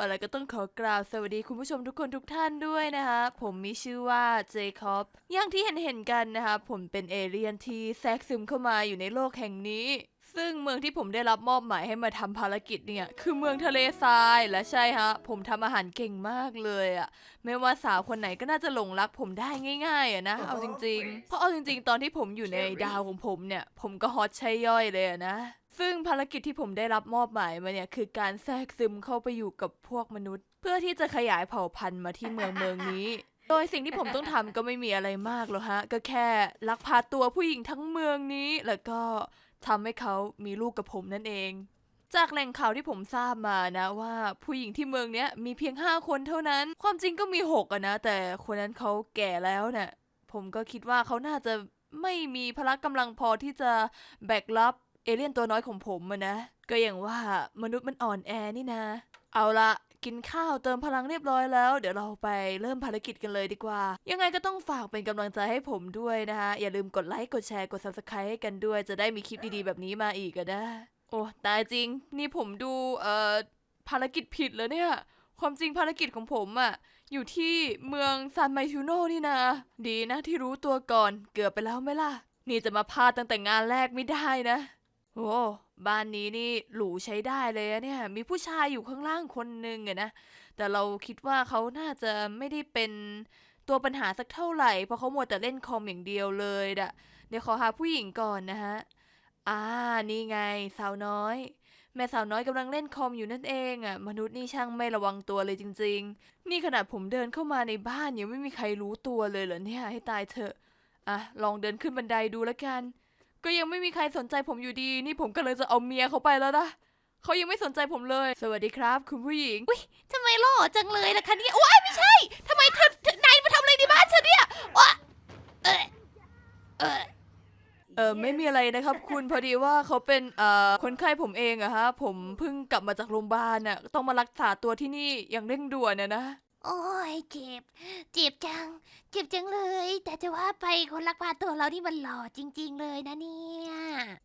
อะไรก็ต้องขอกราบสวัสดีคุณผู้ชมทุกคนทุกท่านด้วยนะคะ ผมมีชื่อว่าเจคอบอย่างที่เห็นเห็นกันนะคะผมเป็นเอเลี่ยนที่แทรกซึมเข้ามาอยู่ในโลกแห่งนี้ ซึ่งเมืองที่ผมได้รับมอบหมายให้มาทำภารกิจเนี่ย คือเมืองทะเลทรายและใช่ฮะ ผมทำอาหารเก่งมากเลยอะไม่ว่าสาวคนไหนก็น่าจะหลงรักผมได้ง่ายๆอะนะเอาจริง ๆ เพราะเอาจริง ๆ ตอนที่ผมอยู่ในดาวของผมเนี่ย ผมก็ฮอตใช่ย่อยเลยอะนะ ซึ่งภารกิจที่ผมได้รับมอบหมายมาเนี่ยคือการแทรกซึมเข้าไปอยู่กับพวกมนุษย์ เพื่อที่จะขยายเผ่าพันธุ์มาที่เมืองเมืองนี้ โดยสิ่งที่ผมต้องทำก็ไม่มีอะไรมากหรอกฮะ ก็แค่ลักพาตัวผู้หญิงทั้งเมืองนี้ แล้วก็ทำให้เขามีลูกกับผมนั่นเอง จากแหล่งข่าวที่ผมทราบมานะว่าผู้หญิงที่เมืองเนี้ยมีเพียงห้าคนเท่านั้น ความจริงก็มีหกอะนะ แต่คนนั้นเขาแก่แล้วเนะ่ะผมก็คิดว่าเขาน่าจะไม่มีพละกำลังพอที่จะแบกรับ เอเลี่ยนตัวน้อยของผมอะนะ ก็อย่างว่ามนุษย์มันอ่อนแอนี่นะ เอาละกินข้าวเติมพลังเรียบร้อยแล้ว เดี๋ยวเราไปเริ่มภารกิจกันเลยดีกว่า ยังไงก็ต้องฝากเป็นกำลังใจให้ผมด้วยนะคะอย่าลืมกดไลค์กดแชร์กด subscribe ให้กันด้วย จะได้มีคลิปดีๆแบบนี้มาอีกอะนะโอ้ตายจริง นี่ผมดูเอ่อภารกิจผิดแล้วเนี่ย ความจริงภารกิจของผมอะอยู่ที่เมืองซานไมทูโน่นี่นะ ดีนะที่รู้ตัวก่อนเกือบไปแล้วไหมล่ะ นี่จะมาพลาดตั้งแต่งานแรกไม่ได้นะ โอ้บ้านนี้นี่หรูใช้ได้เลยอะเนี่ย มีผู้ชายอยู่ข้างล่างคนหนึ่งอะนะ แต่เราคิดว่าเขาน่าจะไม่ได้เป็นตัวปัญหาสักเท่าไหร่ เพราะเขามัวแต่เล่นคอมอย่างเดียวเลยดะเดี๋ยวขอหาผู้หญิงก่อนนะฮะ อ่า นี่ไงสาวน้อย แม่สาวน้อยกำลังเล่นคอมอยู่นั่นเองอะมนุษย์นี่ช่างไม่ระวังตัวเลยจริง ๆ นี่ขนาดผมเดินเข้ามาในบ้านยังไม่มีใครรู้ตัวเลยเหรอเนี่ยให้ตายเถอะ อะลองเดินขึ้นบันไดดูแล้วกัน ก็ยังไม่มีใครสนใจผมอยู่ดี นี่ผมก็เลยจะเอาเมียเขาไปแล้วนะเขายังไม่สนใจผมเลย สวัสดีครับ คุณผู้หญิงทำไมหล่อจังเลยล่ะคะเนี่ยว้ายไม่ใช่ทำไมเธอเธอนายมาทำอะไรในบ้านฉันเนี่ยว้าเออเออเออไม่มีอะไรนะครับ คุณพอดีว่าเขาเป็นเอ่อคนไข้ผมเองอะฮะ ผมเพิ่งกลับมาจากโรงพยาบาลน่ะต้องมารักษาตัวที่นี่อย่างเร่งด่วนนะนะ โอ้ยเจ็บ เจ็บจัง เจ็บจังเลย แต่จะว่าไปคนรักพาตัวเรานี่มันหล่อจริง ๆ เลยนะเนี่ย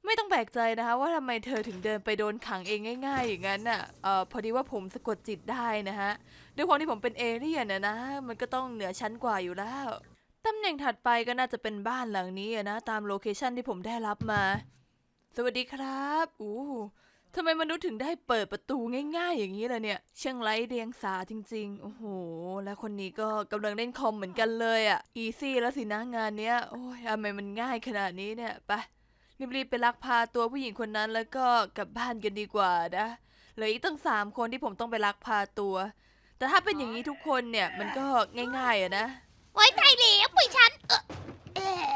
ไม่ต้องแปลกใจนะคะว่าทำไมเธอถึงเดินไปโดนขังเองง่าย ๆ อย่างนั้นน่ะเอ่อพอดีว่าผมสะกดจิตได้นะฮะ ด้วยความที่ผมเป็นเอเลี่ยนนะนะ มันก็ต้องเหนือชั้นกว่าอยู่แล้วตำแหน่งถัดไปก็น่าจะเป็นบ้านหลังนี้อะนะ ตามโลเคชั่นที่ผมได้รับมา สวัสดีครับ อู้ ทำไมมนุษย์ถึงได้เปิดประตูง่ายๆ อย่างนี้ล่ะเนี่ยเชียงไร้เดียงสาจริง ๆ โอ้โห และคนนี้ก็กำลังเล่นคอมเหมือนกันเลยอะ่ะ อีซี่แล้วสินะงานเนี้ย โอ้ยทำไมมันง่ายขนาดนี้เนี่ย ไปรีบๆไปลักพาตัวผู้หญิงคนนั้นแล้วก็กลับบ้านกันดีกว่านะเหลืออีกตั้งสามคนที่ผมต้องไปลักพาตัว แต่ถ้าเป็นอย่างนี้ทุกคนเนี่ยมันก็ง่ายๆอะนะ ไว้ตายแล้วปล่อยฉันเออเออ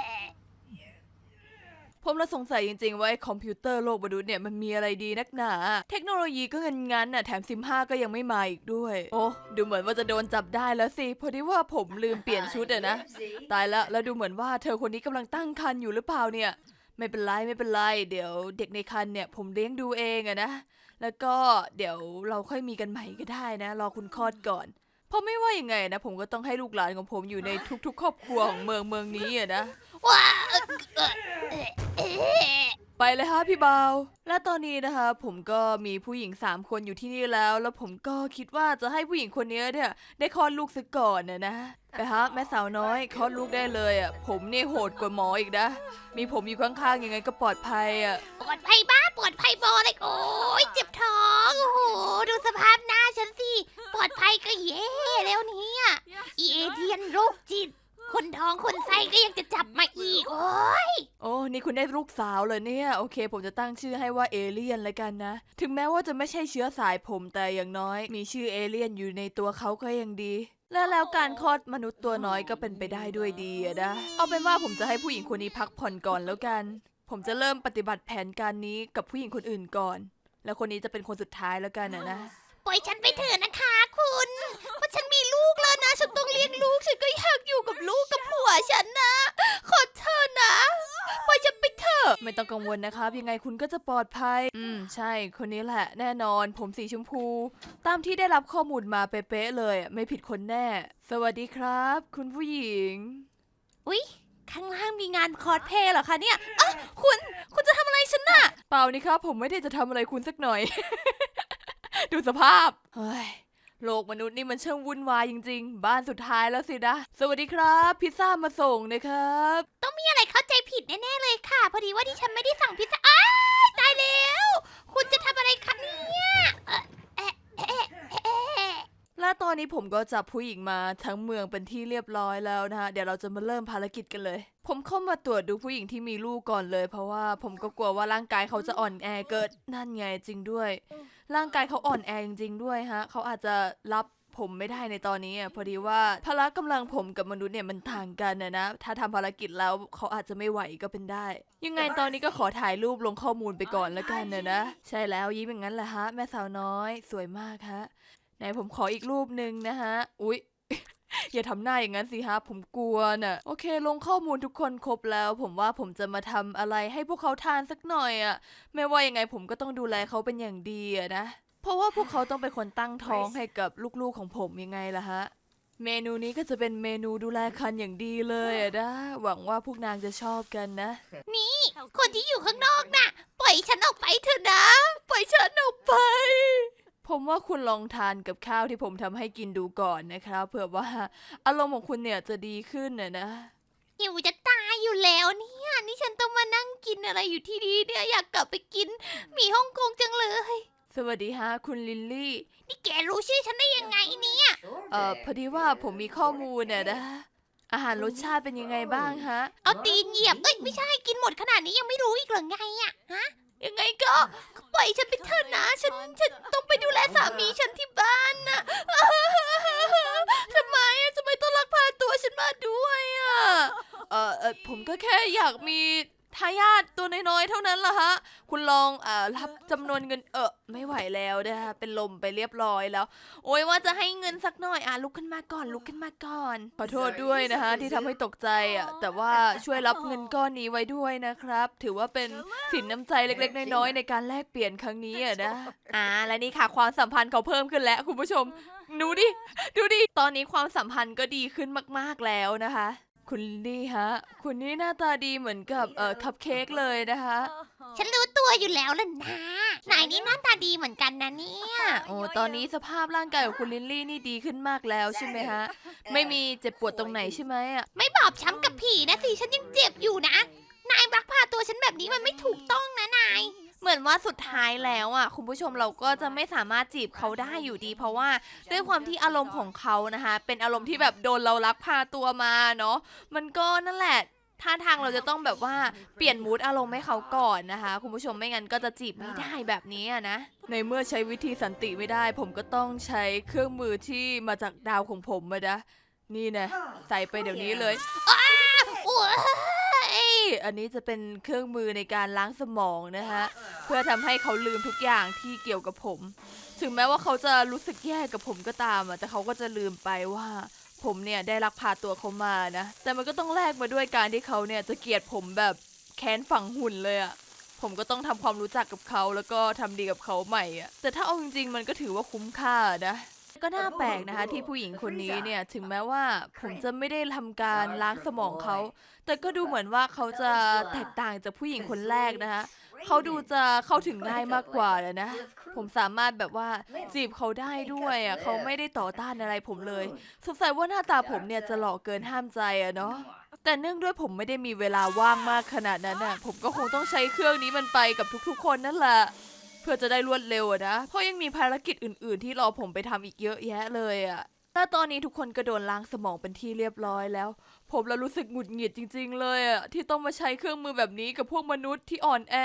ผมละสงสัยจริงๆว่าไอ้คอมพิวเตอร์โลกมนุษย์เนี่ยมันมีอะไรดีนักหนา เทคโนโลยีก็เงินงันน่ะแถมซิมห้าก็ยังไม่มาอีกด้วย โอ้ดูเหมือนว่าจะโดนจับได้แล้วสิพอดีว่าผมลืมเปลี่ยนชุดอะนะ ตายละแล้วดูเหมือนว่าเธอคนนี้กำลังตั้งครรภ์อยู่หรือเปล่าเนี่ย ไม่เป็นไรไม่เป็นไร เดี๋ยวเด็กในครรภ์เนี่ย ผมเลี้ยงดูเองอะนะ แล้วก็เดี๋ยวเราค่อยมีกันใหม่ก็ได้นะ รอคุณคลอดก่อนเพราะไม่ว่ายังไงนะ ผมก็ต้องให้ลูกหลานของผมอยู่ในทุก ๆ ครอบครัวของเมืองเมืองนี้อะนะ ว้าไปเลยฮะพี่เบา และตอนนี้นะคะ ผมก็มีผู้หญิงสามคนอยู่ที่นี่แล้ว แล้วผมก็คิดว่าจะให้ผู้หญิงคนนี้เนี่ยได้คลอดลูกซะก่อนนะนะไปฮะแม่สาวน้อยคลอดลูกได้เลยอะผมนี่โหดกว่าหมออีกนะ มีผมอยู่ข้างๆยังไงก็ปลอดภัยอะปวดภัยบ้าปวดภัยบอเลยโอ้ยเจ็บท้องโอ้โหดูสภาพหน้าฉันสิปลอดภัยก็เย่แล้วเนี่ยเอเดียนโรคจิต คนท้องคนไส้ก็ยังจะจับมาอีก โอ้ยโอ้นี่คุณได้ลูกสาวเลยเนี่ย โอเค ผมจะตั้งชื่อให้ว่าเอเลี่ยนเลยกันนะ ถึงแม้ว่าจะไม่ใช่เชื้อสายผมแต่อย่างน้อย มีชื่อเอเลี่ยนอยู่ในตัวเขาก็ยังดี และแล้วการคลอดมนุษย์ตัวน้อยก็เป็นไปได้ด้วยดีอะนะ เอาเป็นว่าผมจะให้ผู้หญิงคนนี้พักผ่อนก่อนแล้วกัน ผมจะเริ่มปฏิบัติแผนการนี้กับผู้หญิงคนอื่นก่อน แล้วคนนี้จะเป็นคนสุดท้ายแล้วกันนะนะ ปล่อยฉันไปเถอะนะคะคุณเพราะฉันมี ลูกแล้วนะ ฉันต้องเลี้ยงลูก ฉันก็อยากอยู่กับลูกกับผัวฉันนะ ขอเธอนะปล่อยฉันไปเถอะ ไม่ต้องกังวลนะครับ ยังไงคุณก็จะปลอดภัย อืม ใช่ คนนี้แหละ แน่นอน ผมสีชมพู ตามที่ได้รับข้อมูลมาเป๊ะๆเลยอะไม่ผิดคนแน่ สวัสดีครับ คุณผู้หญิง อุ๊ย ข้างล่างมีงานคอสเพลย์เหรอคะเนี่ยอะคุณ คุณจะทำอะไรฉันน่ะ เปล่านี่ครับ ผมไม่ได้จะทำอะไรคุณสักหน่อย ดูสภาพ เฮ้ย โลกมนุษย์นี่มันช่างวุ่นวายจริงๆ บ้านสุดท้ายแล้วสินะ สวัสดีครับ พิซซ่ามาส่งนะครับ ต้องมีอะไรเข้าใจผิดแน่ๆเลยค่ะ พอดีว่าที่ฉันไม่ได้สั่งพิซซ่าอ้ายตายแล้ว คุณจะทำอะไรคะเนี่ยเอ่อเอ๊ะเอ๊ะเอ๊ะเอ๊ะ และตอนนี้ผมก็จับผู้หญิงมาทั้งเมืองเป็นที่เรียบร้อยแล้วนะฮะเดี๋ยวเราจะมาเริ่มภารกิจกันเลย ผมเข้ามาตรวจดูผู้หญิงที่มีลูกก่อนเลย เพราะว่าผมก็กลัวว่าร่างกายเขาจะอ่อนแอเกิดนั่นไงจริงด้วย ร่างกายเขาอ่อนแอจริงๆด้วยฮะเขาอาจจะรับผมไม่ได้ในตอนนี้อะพอดีว่าพละกำลังผมกับมนุษย์เนี่ยมันต่างกันนะนะ ถ้าทำภารกิจแล้วเขาอาจจะไม่ไหวก็เป็นได้ ยังไงตอนนี้ก็ขอถ่ายรูปลงข้อมูลไปก่อนแล้วกันนะนะ ใช่แล้วยิ้มอย่างนั้นแหละฮะ แม่สาวน้อย สวยมากฮะ ไหนผมขออีกรูปหนึ่งนะฮะ อุ๊ย อย่าทำหน้าอย่างนั้นสิฮะ ผมกลัวน่ะ โอเค ลงข้อมูลทุกคนครบแล้ว ผมว่าผมจะมาทำอะไรให้พวกเขาทานสักหน่อยอะไม่ว่ายังไงผมก็ต้องดูแลเขาเป็นอย่างดีอะนะ เพราะว่าพวกเขาต้องเป็นคนตั้งท้องให้กับลูกๆของผมยังไงล่ะฮะ เมนูนี้ก็จะเป็นเมนูดูแลคันอย่างดีเลยอะนะ หวังว่าพวกนางจะชอบกันนะ นี่ คนที่อยู่ข้างนอกน่ะ ปล่อยฉันออกไปเถอะนะ ปล่อยฉันออกไป ผมว่าคุณลองทานกับข้าวที่ผมทำให้กินดูก่อนนะครับเผื่อว่าอารมณ์ของคุณเนี่ยจะดีขึ้นนะนะ หิวจะตายอยู่แล้วเนี่ย นี่ฉันต้องมานั่งกินอะไรอยู่ที่นี่เนี่ยอยากกลับไปกินหมี่ฮ่องกงจังเลย สวัสดีฮะคุณลิลลี่ นี่แกรู้ชื่อฉันได้ยังไงเนี่ยเอ่อพอดีว่าผมมีข้อมูลเนี่ยนะ อาหารรสชาติเป็นยังไงบ้างฮะ เอาตีนเหยียบเอ้ยไม่ใช่กินหมดขนาดนี้ยังไม่รู้อีกเหรอไงอะฮะ ยังไงก็ปล่อยฉันไปเถอะนะ ฉันฉันต้องไปดูแลสามีฉันที่บ้านนะทำไมอะทำไมต้องลักพาตัวฉันมาด้วยอะเออผมก็แค่อยากมี ทายาทตัวน้อยๆ เท่านั้นละฮะ คุณลองเอ่อรับจำนวนเงินเออไม่ไหวแล้วนะคะเป็นลมไปเรียบร้อยแล้ว โอ้ยว่าจะให้เงินสักหน่อยอะลุกขึ้นมาก่อนลุกขึ้นมาก่อนขอโทษด้วยนะคะที่ทำให้ตกใจอะแต่ว่าช่วยรับเงินก้อนนี้ไว้ด้วยนะครับ ถือว่าเป็นสินน้ำใจเล็ก ๆ น้อยๆในการแลกเปลี่ยนครั้งนี้อะนะอ่าและนี่ค่ะความสัมพันธ์เขาเพิ่มขึ้นแล้วคุณผู้ชมดูดิดูดิตอนนี้ความสัมพันธ์ก็ดีขึ้นมาก ๆแล้วนะคะ คุณลี่ฮะ คุณนี่หน้าตาดีเหมือนกับเอ่อคัพเค้กเลยนะคะ ฉันรู้ตัวอยู่แล้วล่ะนะนายนี่หน้าตาดีเหมือนกันนะเนี่ย โอ้ตอนนี้สภาพร่างกายของคุณลิลลี่นี่ดีขึ้นมากแล้วใช่ไหมฮะ ไม่มีเจ็บปวดตรงไหนใช่ไหมอะ ไม่บอบช้ำกับผีนะสิ ฉันยังเจ็บอยู่นะ นายรักพาตัวฉันแบบนี้มันไม่ถูกต้องนะนาย เหมือนว่าสุดท้ายแล้วอะคุณผู้ชมเราก็จะไม่สามารถจีบเขาได้อยู่ดี เพราะว่าด้วยความที่อารมณ์ของเขานะคะ เป็นอารมณ์ที่แบบโดนเราลักพาตัวมาเนาะมันก็นั่นแหละท่าทางเราจะต้องแบบว่าเปลี่ยนมูดอารมณ์ให้เขาก่อนนะคะ คุณผู้ชมไม่งั้นก็จะจีบไม่ได้แบบนี้อะนะ ในเมื่อใช้วิธีสันติไม่ได้ ผมก็ต้องใช้เครื่องมือที่มาจากดาวของผมมานะนี่นะใส่ไปเดี๋ยวนี้เลยโอ้ยเอ้ยอันนี้จะเป็นเครื่องมือในการล้างสมองนะฮะ เพื่อทำให้เขาลืมทุกอย่างที่เกี่ยวกับผม ถึงแม้ว่าเขาจะรู้สึกแย่กับผมก็ตามอะแต่เขาก็จะลืมไปว่า ผมเนี่ยได้ลักพาตัวเขามานะ แต่มันก็ต้องแลกมาด้วยการที่เขาเนี่ยจะเกลียดผมแบบแค้นฝังหุ่นเลยอะผมก็ต้องทำความรู้จักกับเขาแล้วก็ทำดีกับเขาใหม่อะแต่ถ้าเอาจริงๆมันก็ถือว่าคุ้มค่านะ ก็น่าแปลกนะคะ ที่ผู้หญิงคนนี้เนี่ยถึงแม้ว่าผมจะไม่ได้ทำการล้างสมองเขา แต่ก็ดูเหมือนว่าเขาจะแตกต่างจากผู้หญิงคนแรกนะคะเขาดูจะเข้าถึงง่ายมากกว่าเลยนะ ผมสามารถแบบว่าจีบเขาได้ด้วยอะเขาไม่ได้ต่อต้านอะไรผมเลยสงสัยว่าหน้าตาผมเนี่ยจะหล่อเกินห้ามใจอะเนาะแต่เนื่องด้วยผมไม่ได้มีเวลาว่างมากขนาดนั้นน่ะผมก็คงต้องใช้เครื่องนี้มันไปกับทุกๆ คนนั่นแหละเพื่อจะได้รวดเร็วอะนะ เพราะยังมีภารกิจอื่น ๆ ที่รอผมไปทำอีกเยอะแยะเลยอะแต่ตอนนี้ทุกคนก็โดนล้างสมองเป็นที่เรียบร้อยแล้ว ผมแล้วรู้สึกหงุดหงิดจริง ๆ เลยอะที่ต้องมาใช้เครื่องมือแบบนี้กับพวกมนุษย์ที่อ่อนแอ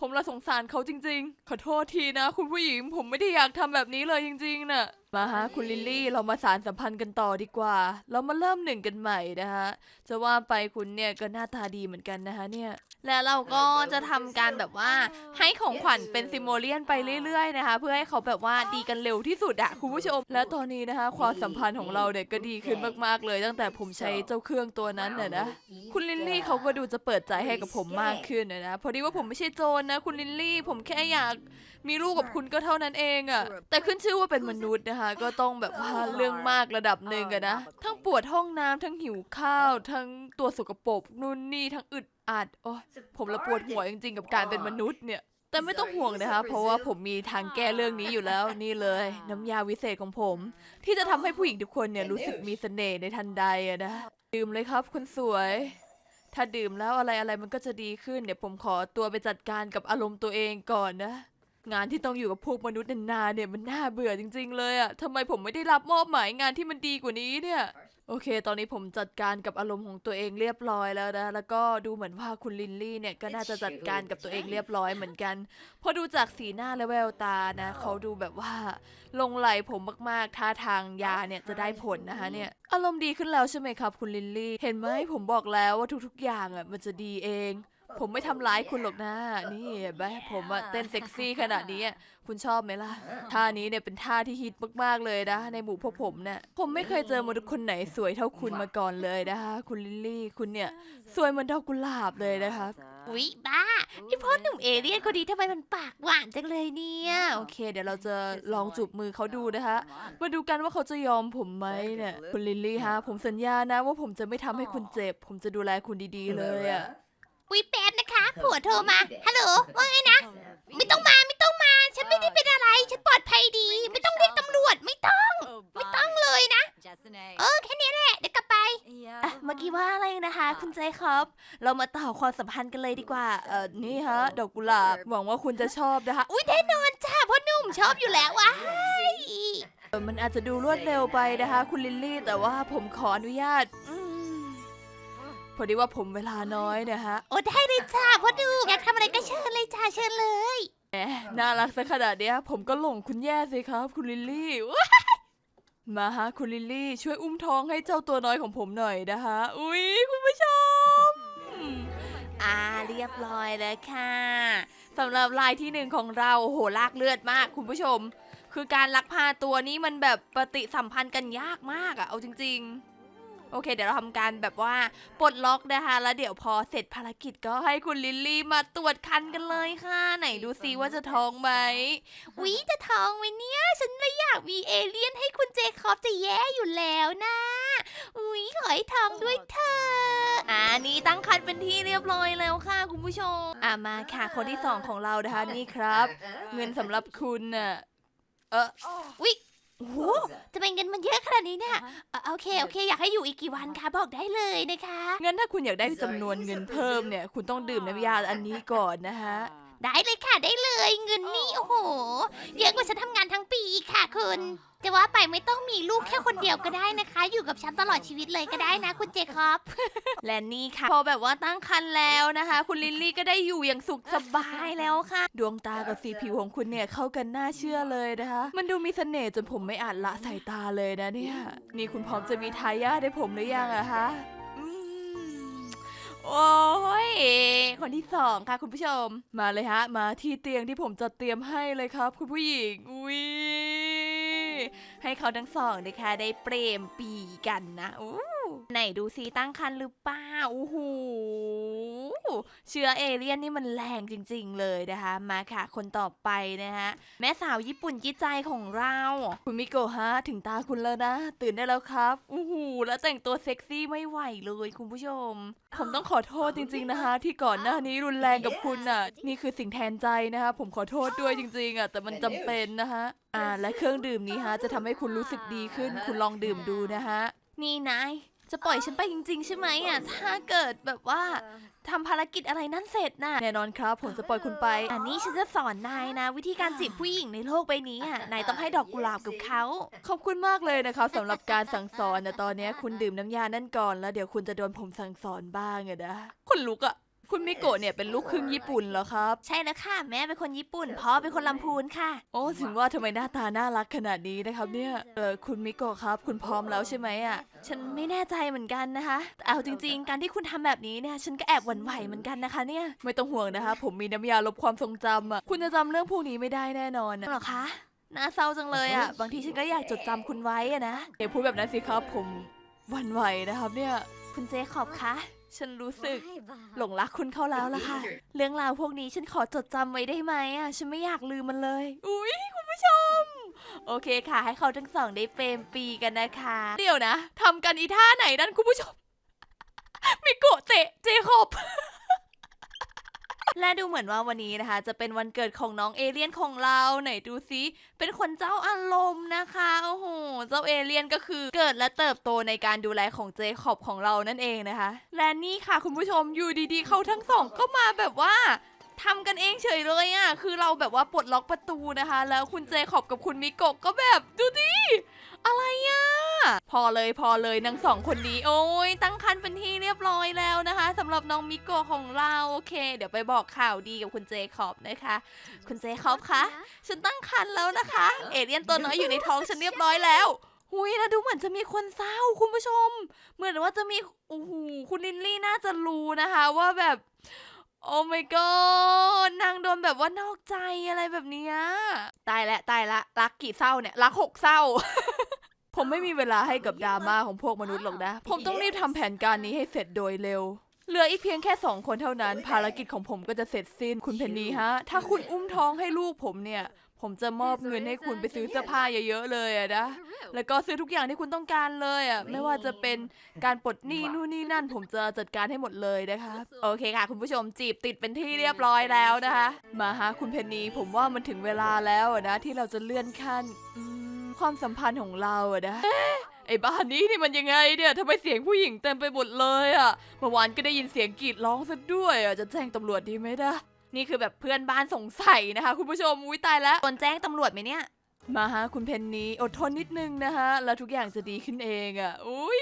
ผมละสงสารเขาจริง ๆ ขอโทษทีนะ คุณผู้หญิงผมไม่ได้อยากทำแบบนี้เลยจริงๆน่ะ มาฮะคุณลิลลี่เรามาสารสัมพันธ์กันต่อดีกว่า เรามาเริ่มหนึ่งกันใหม่นะฮะจะว่าไปคุณเนี่ยก็หน้าตาดีเหมือนกันนะคะเนี่ยแล้วเราก็จะทำการแบบว่าให้ของขวัญเป็นซิโมเลียนไปเรื่อยๆนะคะ เพื่อให้เขาแบบว่าดีกันเร็วที่สุดอะคุณผู้ชม และตอนนี้นะคะ ความสัมพันธ์ของเราเนี่ยก็ดีขึ้นมากๆเลย ตั้งแต่ผมใช้เจ้าเครื่องตัวนั้นน่ะนะคุณลิลลี่เขาก็ดูจะเปิดใจให้กับผมมากขึ้นนะนะพอดีว่าผมไม่ใช่โจรนะ คุณลิลลี่ ผมแค่อยากมีลูกกับคุณก็เท่านั้นเองอะแต่ขึ้นชื่อว่าเป็นมนุษย์นะคะก็ต้องแบบว่าเรื่องมากระดับหนึ่งอะนะ ทั้งปวดห้องน้ำทั้งหิวข้าว ทั้งตัวสกปรกนู่นนี่ทั้งอึดอัดโอ้ยผมละปวดหัวจริงๆ กับการเป็นมนุษย์เนี่ย แต่ไม่ต้องห่วงนะคะ เพราะว่าผมมีทางแก้เรื่องนี้อยู่แล้วนี่เลย น้ำยาวิเศษของผม ที่จะทำให้ผู้หญิงทุกคนเนี่ยรู้สึกมีเสน่ห์ในทันใดอะนะดื่มเลยครับคุณสวย ถ้าดื่มแล้วอะไรอะไรมันก็จะดีขึ้นเดี๋ยวผมขอตัวไปจัดการกับอารมณ์ตัวเองก่อนนะ งานที่ต้องอยู่กับพวกมนุษย์นานๆเนี่ยมันน่าเบื่อจริง ๆ เลยอะทำไมผมไม่ได้รับมอบหมายงานที่มันดีกว่านี้เนี่ย โอเค ตอนนี้ผมจัดการกับอารมณ์ของตัวเองเรียบร้อยแล้วนะ แล้วก็ดูเหมือนว่าคุณลินลี่เนี่ยก็น่าจะจัดการกับตัวเองเรียบร้อยเหมือนกันเพราะดูจากสีหน้าและแววตานะ เขาดูแบบว่าลงไหลผมมากๆ ท่าทางยาเนี่ยจะได้ผลนะคะเนี่ย อารมณ์ดีขึ้นแล้วใช่ไหมครับ คุณลินลี่ เห็นไหมผมบอกแล้วว่าทุกๆ อย่างอะมันจะดีเอง ผมไม่ทำร้ายคุณหรอกนะ นี่เห็นไหมผมอะเต้นเซ็กซี่ขนาดนี้อะคุณชอบไหมล่ะ ท่านี้เนี่ยเป็นท่าที่ฮิตมากๆเลยนะ ในหมู่พวกผมเนี่ยผมไม่เคยเจอมนุษย์คนไหนสวยเท่าคุณมาก่อนเลยนะคะ คุณลิลลี่ คุณเนี่ยสวยเหมือนดอกกุหลาบเลยนะครับอุ๊ยบ้าไอพ่อหนุ่มเอเลี่ยนคนนี้ทำไมมันปากหวานจังเลยเนี่ย โอเค เดี๋ยวเราจะลองจูบมือเขาดูนะคะ มาดูกันว่าเขาจะยอมผมไหมเนี่ย คุณลิลลี่ฮะ ผมสัญญานะว่าผมจะไม่ทำให้คุณเจ็บ ผมจะดูแลคุณดีๆเลยอะ อุ๊ยแป๊บนะคะผัวโทรมาฮัลโหลว่าไงนะ ไม่ต้องมาไม่ต้องมา ฉันไม่ได้เป็นอะไร ฉันปลอดภัยดี ไม่ต้องเรียกตำรวจไม่ต้อง ไม่ต้องเลยนะ เออแค่นี้แหละเดี๋ยวกลับไปอะเมื่อกี้ว่าอะไรนะคะ คุณเจครับ เรามาต่อความสัมพันธ์กันเลยดีกว่า เออนี่ฮะดอกกุหลาบหวังว่าคุณจะชอบนะคะ อุ๊ยแน่นอนจ้าพ่อหนุ่มชอบอยู่แล้วว้ายเออมันอาจจะดูรวดเร็วไปนะคะ คุณลิลลี่แต่ว่าผมขออนุญาตอืมพ อดีว่าผมเวลาน้อยนะฮะโอ้ได้เลยจ้าพ่อหนุ่มอยากทำอะไรก็เชิญเลยจ้าเชิญเลย แหมน่ารักซะขนาดเนี้ย ผมก็หลงคุณแย่สิครับ คุณลิลลี่ว้ายมาฮะคุณลิลลี่ ช่วยอุ้มท้องให้เจ้าตัวน้อยของผมหน่อยนะคะอุ๊ยคุณผู้ชม อ่าเรียบร้อยแล้วค่ะสำหรับลายที่หนึ่งของเราโอ้โหลากเลือดมากคุณผู้ชม คือการลักพาตัวนี้มันแบบปฏิสัมพันธ์กันยากมากอะเอาจริง ๆ โอเค เดี๋ยวเราทำการแบบว่าปลดล็อกนะคะ แล้วเดี๋ยวพอเสร็จภารกิจก็ให้คุณลิลลี่มาตรวจคันกันเลยค่ะ ไหนดูซิว่าจะท้องไหมอุ๊ยจะท้องไหมเนี่ย ฉันไม่อยากมีเอเลี่ยนให้คุณเจคอบจะแย่อยู่แล้วนะอุ๊ยขอให้ท้องด้วยเธอะอ่านี่ตั้งคันเป็นที่เรียบร้อยแล้วค่ะคุณผู้ชม อ่ามาค่ะคนที่สองของเรานะคะนี่ครับ เงินสำหรับคุณน่ะเอออุ๊ย โอ้โหจะเป็นเงินมันเยอะขนาดนี้เนี่ยเอ่อโอเคโอเค อยากให้อยู่อีกกี่วันคะบอกได้เลยนะคะ งั้นถ้าคุณอยากได้จำนวนเงินเพิ่มเนี่ย คุณต้องดื่มน้ำยาอันนี้ก่อนนะคะได้เลยค่ะได้เลยเงินนี่โอ้โหเยอะกว่าฉันทำงานทั้งปีอีกค่ะคุณ จะว่าไปไม่ต้องมีลูกแค่คนเดียวก็ได้นะคะ อยู่กับฉันตลอดชีวิตเลยก็ได้นะ คุณเจคอบ และนี่ค่ะ พอแบบว่าตั้งคันแล้วนะคะ คุณลิลลี่ก็ได้อยู่อย่างสุขสบายแล้วค่ะ ดวงตากับสีผิวของคุณเนี่ยเข้ากันน่าเชื่อเลยนะคะ มันดูมีเสน่ห์จนผมไม่อาจละสายตาเลยนะเนี่ย นี่คุณพร้อมจะมีทายาทให้ผมหรือยังอะคะ โอ้ย คนที่สองค่ะคุณผู้ชม มาเลยฮะ มาที่เตียงที่ผมจัดเตรียมให้เลยครับ คุณผู้หญิง อุ้ยให้เขาทั้งสองนะคะได้เปรมปีกันนะอู้ ไหนดูซิตั้งคันหรือเปล่าโอ้โหเชื้อเอเลี่ยนนี่มันแรงจริง ๆ เลยนะคะ มาค่ะ คนต่อไปนะคะแม่สาวญี่ปุ่นจิตใจของเรา คุณมิโกะฮะ ถึงตาคุณแล้วนะ ตื่นได้แล้วครับอู้หูแล้วแต่งตัวเซ็กซี่ไม่ไหวเลยคุณผู้ชม ผมต้องขอโทษจริง ๆนะคะ ที่ก่อนหน้านี้รุนแรงกับคุณน่ะ นี่คือสิ่งแทนใจนะคะผมขอโทษด้วยจริง ๆอะแต่มันจำเป็นนะคะอ่าและเครื่องดื่มนี้ฮะจะทำให้คุณรู้สึกดีขึ้น คุณลองดื่มดูนะฮะนี่นาย จะปล่อยฉันไปจริง ๆ ใช่ไหมอะ ถ้าเกิดแบบว่าทำภารกิจอะไรนั่นเสร็จน่ะ แน่นอนครับ ผมจะปล่อยคุณไป อันนี้ฉันจะสอนนายนะ วิธีการจีบผู้หญิงในโลกใบนี้อะ นายต้องให้ดอกกุหลาบกับเขา ขอบคุณมากเลยนะครับสำหรับการสั่งสอนนะตอนเนี้ยคุณดื่มน้ำยานั่นก่อน แล้วเดี๋ยวคุณจะโดนผมสั่งสอนบ้างอะนะคุณลุกอะ คุณมิโกะเนี่ยเป็นลูกครึ่งญี่ปุ่นเหรอครับ ใช่แล้วค่ะ แม่เป็นคนญี่ปุ่นพ่อเป็นคนลำพูนค่ะ โอ้ถึงว่าทำไมหน้าตาน่ารักขนาดนี้นะครับเนี่ยเออคุณมิโกะครับ คุณพร้อมแล้วใช่ไหมอะฉันไม่แน่ใจเหมือนกันนะคะแต่เอาจริง ๆ การที่คุณทำแบบนี้เนี่ยฉันก็แอบหวั่นไหวเหมือนกันนะคะเนี่ยไม่ต้องห่วงนะคะ ผมมีน้ำยาลบความทรงจำอะคุณจะจำเรื่องพวกนี้ไม่ได้แน่นอนอะเหรอคะน่าเศร้าจังเลยอะบางทีฉันก็อยากจดจำคุณไว้อะนะอย่าพูดแบบนั้นสิครับผมหวั่นไหวนะครับเนี่ยคุณเจขอบคะ ฉันรู้สึกหลงรักคุณเข้าแล้วล่ะค่ะ เรื่องราวพวกนี้ฉันขอจดจำไว้ได้ไหมอะ ฉันไม่อยากลืมมันเลย อุ้ยคุณผู้ชม โอเคค่ะ ให้เขาทั้งสองได้เปรมปรีกันนะคะ เดี๋ยวนะทำกันอีท่าไหนนั่นคุณผู้ชม มิโกะเตะเจคอบ และดูเหมือนว่าวันนี้นะคะ จะเป็นวันเกิดของน้องเอเลี่ยนของเราไหนดูซิเป็นคนเจ้าอารมณ์นะคะโอ้โหเจ้าเอเลี่ยนก็คือเกิดและเติบโตในการดูแลของเจคอบของเรานั่นเองนะคะ และนี่ค่ะคุณผู้ชมอยู่ดีๆเขาทั้งสองก็มาแบบว่า ทำกันเองเฉยเลยอะ่ะคือเราแบบว่าปลดล็อกประตูนะคะ แล้วคุณเจคอบกับคุณมิโกะก็แบบดูดิอะไรอะ่ะพอเลยพอเลยนางสองคนนี้โอ้ยตั้งคันเป็นที่เรียบร้อยแล้วนะคะสำหรับน้องมิโกะของเราโอเค เดี๋ยวไปบอกข่าวดีกับคุณเจคอบนะคะ คุณเจคอบคะฉันตั้งครรภ์แล้วนะคะ เอเลี่ยนตัวน้อยอยู่ในท้องฉันเรียบร้อยแล้วหุยแล้วดูเหมือนจะมีคนเศร้าคุณผู้ชม เหมือนว่าจะมีโอ้โหคุณลินลี่น่าจะรู้นะคะ ว่าแบบ โอ้ my god นางโดนแบบว่านอกใจอะไรแบบเนี้ยตายแล้วตายละรักกี่เศร้าเนี่ย รักหกเศร้า ผมไม่มีเวลาให้กับดราม่าของพวกมนุษย์หรอกนะ ผมต้องรีบทำแผนการนี้ให้เสร็จโดยเร็ว เหลืออีกเพียงแค่สองคนเท่านั้น ภารกิจของผมก็จะเสร็จสิ้น คุณเพนนีฮะ ถ้าคุณอุ้มท้องให้ลูกผมเนี่ย ผมจะมอบเงินให้คุณไปซื้อเสื้อผ้าเยอะๆเลยอะนะ แล้วก็ซื้อทุกอย่างที่คุณต้องการเลยอะไม่ว่าจะเป็นการปลดหนี้นู่นนี่นั่น ผมจะจัดการให้หมดเลยนะคะ โอเคค่ะ คุณผู้ชมจีบติดเป็นที่เรียบร้อยแล้วนะคะ มาฮะคุณเพนนีผมว่ามันถึงเวลาแล้วอะนะที่เราจะเลื่อนขั้นอืมความสัมพันธ์ของเราอะนะ ไอ้บ้านนี้นี่มันยังไงเนี่ยทำไมเสียงผู้หญิงเต็มไปหมดเลยอะเมื่อวานก็ได้ยินเสียงกรีดร้องซะด้วยอะจะแจ้งตำรวจดีไหมนะ นี่คือแบบเพื่อนบ้านสงสัยนะคะ คุณผู้ชมอุ้ยตายแล้วโดนแจ้งตำรวจไหมเนี่ย มาฮะคุณเพนนีอดทนนิดนึงนะคะแล้วทุกอย่างจะดีขึ้นเองอะอุ้ย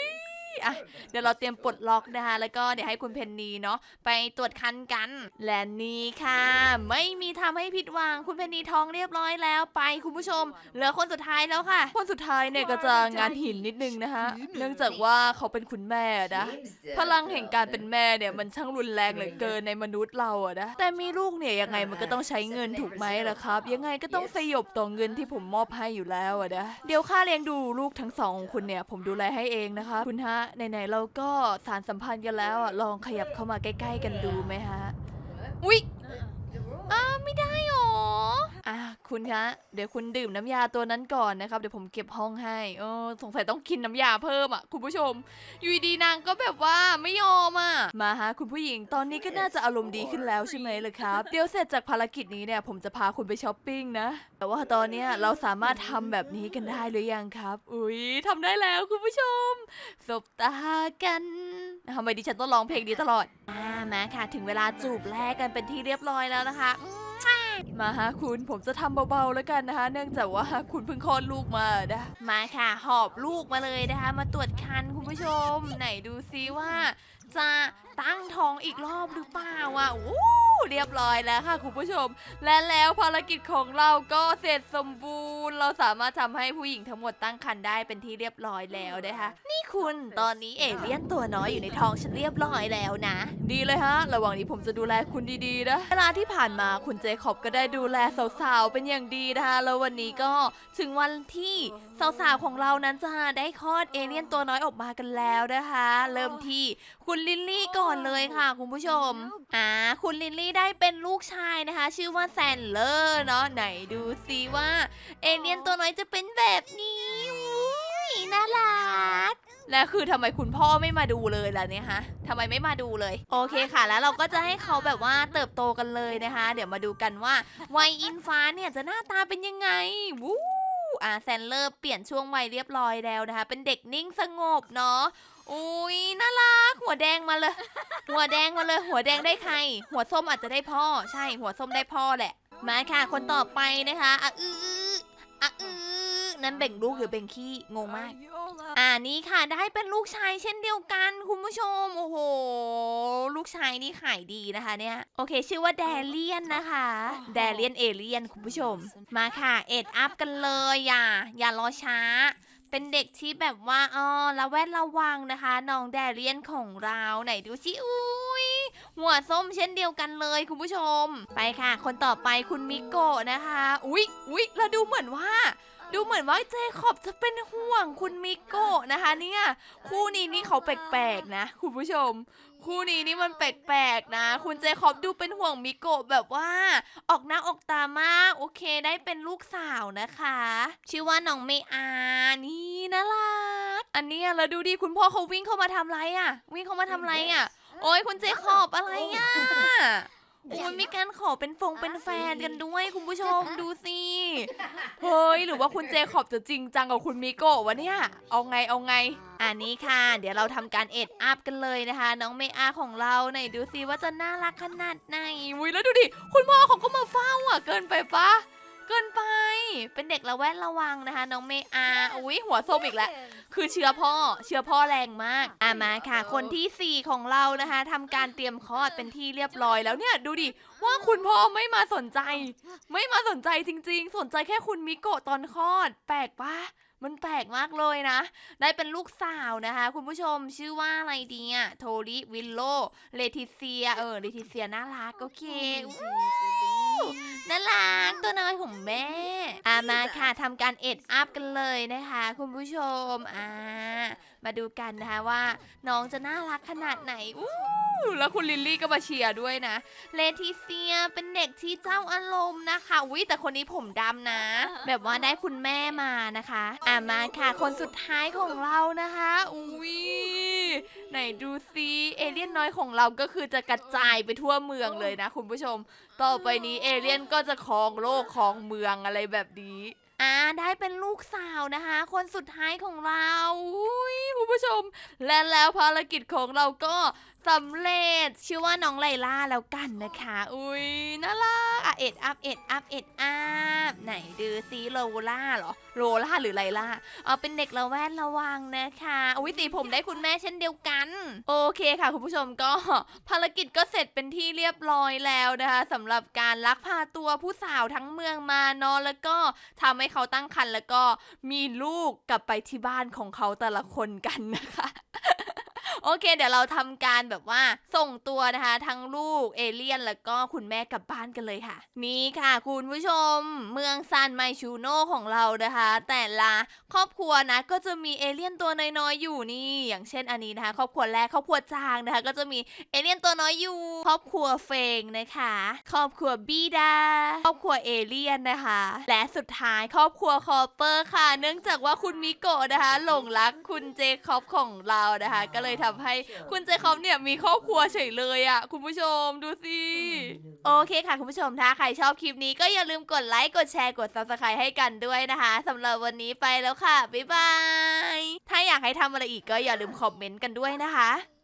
อะเดี๋ยวเราเตรียมปลดล็อกนะคะ แล้วก็เดี๋ยวให้คุณเพนนีเนาะไปตรวจคันกัน และนี่ค่ะ ไม่มีทำให้ผิดหวังคุณเพนนีท้องเรียบร้อยแล้วไปคุณผู้ชม เหลือคนสุดท้ายแล้วค่ะ คนสุดท้ายเนี่ยก็จะงานหินนิดนึงนะคะ เนื่องจากว่าเขาเป็นคุณแม่นะพลังแห่งการเป็นแม่เนี่ยมันช่างรุนแรงเหลือเกินในมนุษย์เราอะนะแต่มีลูกเนี่ยยังไงมันก็ต้องใช้เงินถูกไหมล่ะครับ ยังไงก็ต้องสยบต่อเงินที่ผมมอบให้อยู่แล้วอะนะเดี๋ยวค่าเลี้ยงดูลูกทั้งสองของคุณเนี่ยผมดูแลให้เองนะคะคุณฮะไหนๆเราก็สารสัมพันธ์กันแล้วอะลองขยับเข้ามาใกล้ๆกันดูไหมฮะ อุ๊ยอ้าวไม่ได้หรอ อะคุณคะเดี๋ยวคุณดื่มน้ำยาตัวนั้นก่อนนะครับเดี๋ยวผมเก็บห้องให้เออสงสัยต้องกินน้ำยาเพิ่มอะคุณผู้ชม อยู่ดีนางก็แบบว่าไม่ยอมอะมาฮะคุณผู้หญิงตอนนี้ก็น่าจะอารมณ์ดีขึ้นแล้วใช่ไหมล่ะครับเดี๋ยวเสร็จจากภารกิจนี้เนี่ยผมจะพาคุณไปช้อปปิ้งนะแต่ว่าตอนเนี้ยเราสามารถทำแบบนี้กันได้หรือยังครับ อุ๊ยทำได้แล้วคุณผู้ชมสบตากันทำไมดิฉันต้องร้องเพลงนี้ตลอดอ่ามาค่ะ ถึงเวลาจูบแรกกันเป็นที่เรียบร้อยแล้วนะคะ มาฮะคุณผมจะทำเบาๆแล้วกันนะคะ เนื่องจากว่าคุณเพิ่งคลอดลูกมานะมาค่ะหอบลูกมาเลยนะคะ มาตรวจคันคุณผู้ชม ไหนดูซิว่า จะตั้งท้องอีกรอบหรือเปล่าอะโอ้ เรียบร้อยแล้วค่ะคุณผู้ชม และแล้วภารกิจของเราก็เสร็จสมบูรณ์ เราสามารถทำให้ผู้หญิงทั้งหมดตั้งครรภ์ได้เป็นที่เรียบร้อยแล้วนะคะนี่คุณตอนนี้เอเลี่ยนตัวน้อยอยู่ในท้องฉันเรียบร้อยแล้วนะ ดีเลยฮะ ระหว่างนี้ผมจะดูแลคุณดีๆนะเวลาที่ผ่านมาคุณเจคอบก็ได้ดูแลสาวๆเป็นอย่างดีนะคะแล้ววันนี้ก็ถึงวันที่สาวๆของเรานั้นจะได้คลอดเอเลี่ยนตัวน้อยออกมากันแล้วนะคะ เริ่มที่คุณลิลลี่ก่อนเลยค่ะ คุณผู้ชมอ่าคุณลิลลี่ได้เป็นลูกชายนะคะ ชื่อว่าแซนเลอร์เนาะไหนดูซิว่า เอเลี่ยนตัวน้อยจะเป็นแบบนี้อุ๊ยน่ารัก แล้วคือทำไมคุณพ่อไม่มาดูเลยล่ะเนี่ยฮะทำไมไม่มาดูเลย โอเคค่ะ แล้วเราก็จะให้เขาแบบว่าเติบโตกันเลยนะคะ เดี๋ยวมาดูกันว่าวัยอินฟ้าเนี่ยจะหน้าตาเป็นยังไงวู้อ่าแซนเลอร์เปลี่ยนช่วงวัยเรียบร้อยแล้วนะคะ เป็นเด็กนิ่งสงบเนาะ อุ้ยน่ารัก หัวแดงมาเลย หัวแดงมาเลย หัวแดงได้ใคร หัวส้มอาจจะได้พ่อ ใช่ หัวส้มได้พ่อแหละ มาค่ะ คนต่อไปนะคะอะอืออะอือนั้นเบ่งลูกหรือเบ่งขี้ งงมาก อ่านี่ค่ะ ได้เป็นลูกชายเช่นเดียวกันคุณผู้ชม โอ้โห ลูกชายนี่ขายดีนะคะเนี่ย โอเค ชื่อว่าแดเลียนนะคะ แดเลียนเอเลียนคุณผู้ชม มาค่ะ เอ็ดอัพกันเลยอย่า อย่ารอช้า เป็นเด็กที่แบบว่าอ๋อระแวดระวังนะคะ น้องแดเลียนของเราไหนดูสิอุ้ยหัวส้มเช่นเดียวกันเลยคุณผู้ชม ไปค่ะ คนต่อไปคุณมิโกะนะคะ อุ๊ยอุ๊ยแล้วดูเหมือนว่าดูเหมือนว่าเจคอบจะเป็นห่วงคุณมิโกะนะคะเนี่ยคู่นี้นี่เขาแปลกๆนะ คุณผู้ชม คู่นี้นี่มันแปลกๆนะ คุณเจคอบดูเป็นห่วงมิโกะแบบว่า ออกหน้าออกตามากโอเคได้เป็นลูกสาวนะคะ ชื่อว่าน้องเมอานี่ อันเนี้ยแล้วดูดิคุณพ่อเขาวิ่งเข้ามาทำไรอะ่ะ วิ่งเข้ามาทำไรอะ่ะ โอ้ยคุณเจคอบอะไรอะ่ะโอ้ยมีการขอเป็นฟงเป็นแฟนกันด้วย คุณผู้ชมดูสิเฮ้ยหรือว่าคุณเจคอบจะจริงจังกับคุณมิโกะวะเนี่ย เอาไงเอาไง อันนี้ค่ะ เดี๋ยวเราทำการเอ็ดอัพกันเลยนะคะ น้องเมอาของเราไหนดูสิว่าจะน่ารักขนาดไหนอุ้ยแล้วดูดิคุณพ่อเขาก็มาเฝ้าอะเกินไปปะ เกินไป เป็นเด็กระแวดระวังนะคะ น้องเมอาอุ้ยหัวส้มอีกแล้ว คือเชื้อพ่อ เชื้อพ่อแรงมาก อะมาค่ะ คนที่ 4 ของเรานะคะทำการเตรียมคลอดเป็นที่เรียบร้อยแล้วเนี่ยดูดิ ว่าคุณพ่อไม่มาสนใจ ไม่มาสนใจจริง ๆ สนใจแค่คุณมิโกะตอนคลอด แปลกปะมันแปลกมากเลยนะ ได้เป็นลูกสาวนะคะ คุณผู้ชมชื่อว่าอะไรดีอะโทริวิลโล เลทิเซีย เออ เลทิเซียน่ารักโอเคอู้ น่ารักตัวน้อยของแม่อะมาค่ะทำการเอ็ดอัพกันเลยนะคะ คุณผู้ชมอ่ามาดูกันนะคะว่า น้องจะน่ารักขนาดไหนอู้แล้วคุณลิลลี่ก็มาเชียร์ด้วยนะ เลทิเซียเป็นเด็กที่เจ้าอารมณ์นะคะวิแต่คนนี้ผมดำนะ แบบว่าได้คุณแม่มานะคะ อะมาค่ะคนสุดท้ายของเรานะคะอุ้ยไหนดูซิเอเลี่ยนน้อยของเราก็คือจะกระจายไปทั่วเมืองเลยนะคุณผู้ชม ต่อไปนี้เอเลี่ยนก็จะครองโลกครองเมืองอะไรแบบนี้อ่าได้เป็นลูกสาวนะคะ คนสุดท้ายของเราอุ้ยคุณผู้ชม และแล้วภารกิจของเราก็สำเร็จชื่อว่าน้องไลล่าแล้วกันนะคะ อุ้ยน่ารักอะเอ็ดอัพเอ็ดอัพเอ็ดอัพไหนดูซิโลล่าเหรอโลล่าหรือไลล่าเอาเป็นเด็กระแวดระวังนะคะอุ้ยสีผมได้คุณแม่เช่นเดียวกัน โอเคค่ะ คุณผู้ชมก็ภารกิจก็เสร็จเป็นที่เรียบร้อยแล้วนะคะสำหรับการลักพาตัวผู้สาวทั้งเมืองมาเนอะแล้วก็ทำให้เขาตั้งครรภ์แล้วก็มีลูกกลับไปที่บ้านของเขาแต่ละคนกันนะคะ โอเค เดี๋ยวเราทำการแบบว่าส่งตัวนะคะ ทั้งลูกเอเลี่ยนแล้วก็คุณแม่กลับบ้านกันเลยค่ะ นี่ค่ะ คุณผู้ชม เมืองซานไมชูโนของเรานะคะ แต่ละครอบครัวนะก็จะมีเอเลี่ยนตัวน้อยๆอยู่นี่ อย่างเช่นอันนี้นะคะ ครอบครัวแรกครอบครัวจางนะคะ ก็จะมีเอเลี่ยนตัวน้อยอยู่ ครอบครัวเฟงนะคะ ครอบครัวบีดา ครอบครัวเอเลี่ยนนะคะ และสุดท้ายครอบครัวคอปเปอร์ค่ะ เนื่องจากว่าคุณมิโกะนะคะ หลงรักคุณเจคอบของเรานะคะ ก็เลยทำให้คุณเจคอบเนี่ยมีครอบครัวเฉยเลยอะ่ะ คุณผู้ชมดูสิโอเคค่ะ คุณผู้ชมถ้าใครชอบคลิปนี้ก็อย่าลืมกดไลค์กดแชร์กด subscribe ให้กันด้วยนะคะสำหรับวันนี้ไปแล้วค่ะบ๊ายบายถ้าอยากให้ทำอะไรอีกก็อย่าลืมคอมเมนต์กันด้วยนะคะ